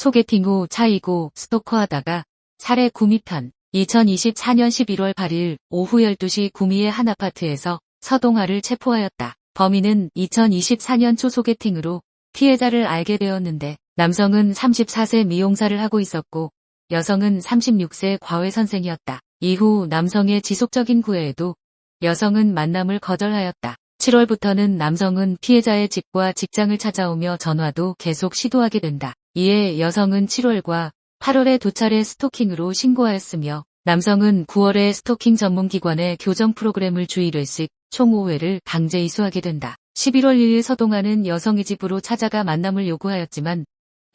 소개팅 후 차이고 스토커하다가 살해 구미 편 2024년 11월 8일 오후 12시 구미의 한 아파트에서 서동아를 체포하였다. 범인은 2024년 초 소개팅으로 피해자를 알게 되었는데 남성은 34세 미용사를 하고 있었고 여성은 36세 과외 선생이었다. 이후 남성의 지속적인 구애에도 여성은 만남을 거절하였다. 7월부터는 남성은 피해자의 집과 직장을 찾아오며 전화도 계속 시도하게 된다. 이에 여성은 7월과 8월에 두 차례 스토킹으로 신고하였으며 남성은 9월에 스토킹 전문기관의 교정 프로그램을 주 1회씩 총 5회를 강제 이수하게 된다. 11월 1일 서동아는 여성의 집으로 찾아가 만남을 요구하였지만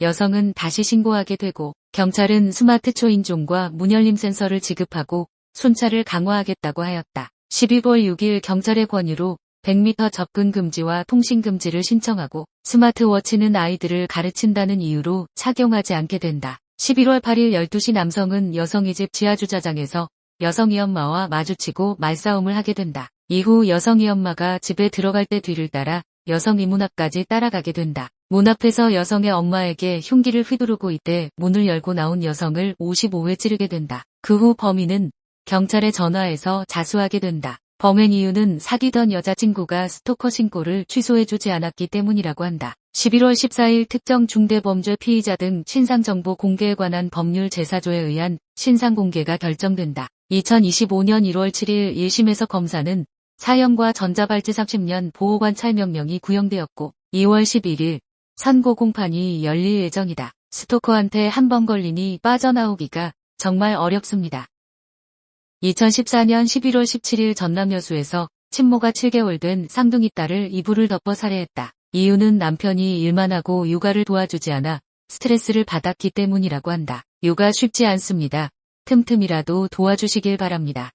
여성은 다시 신고하게 되고 경찰은 스마트 초인종과 문열림 센서를 지급하고 순찰을 강화하겠다고 하였다. 12월 6일 경찰의 권유로 100m 접근 금지와 통신 금지를 신청하고 스마트워치는 아이들을 가르친다는 이유로 착용하지 않게 된다. 11월 8일 12시 남성은 여성의 집 지하주차장에서 여성의 엄마와 마주치고 말싸움을 하게 된다. 이후 여성의 엄마가 집에 들어갈 때 뒤를 따라 여성이 문 앞까지 따라가게 된다. 문 앞에서 여성의 엄마에게 흉기를 휘두르고 이때 문을 열고 나온 여성을 55회 찌르게 된다. 그 후 범인은 경찰에 전화해서 자수하게 된다. 범행 이유는 사귀던 여자친구가 스토커 신고를 취소해주지 않았기 때문이라고 한다. 11월 14일 특정 중대범죄 피의자 등 신상정보 공개에 관한 법률 제사조에 의한 신상 공개가 결정된다. 2025년 1월 7일 1심에서 검사는 사형과 전자발찌 30년 보호관찰 명령이 구형되었고 2월 11일 선고 공판이 열릴 예정이다. 스토커한테 한 번 걸리니 빠져나오기가 정말 어렵습니다. 2014년 11월 17일 전남 여수에서 친모가 7개월 된 쌍둥이 딸을 이불을 덮어 살해했다. 이유는 남편이 일만 하고 육아를 도와주지 않아 스트레스를 받았기 때문이라고 한다. 육아 쉽지 않습니다. 틈틈이라도 도와주시길 바랍니다.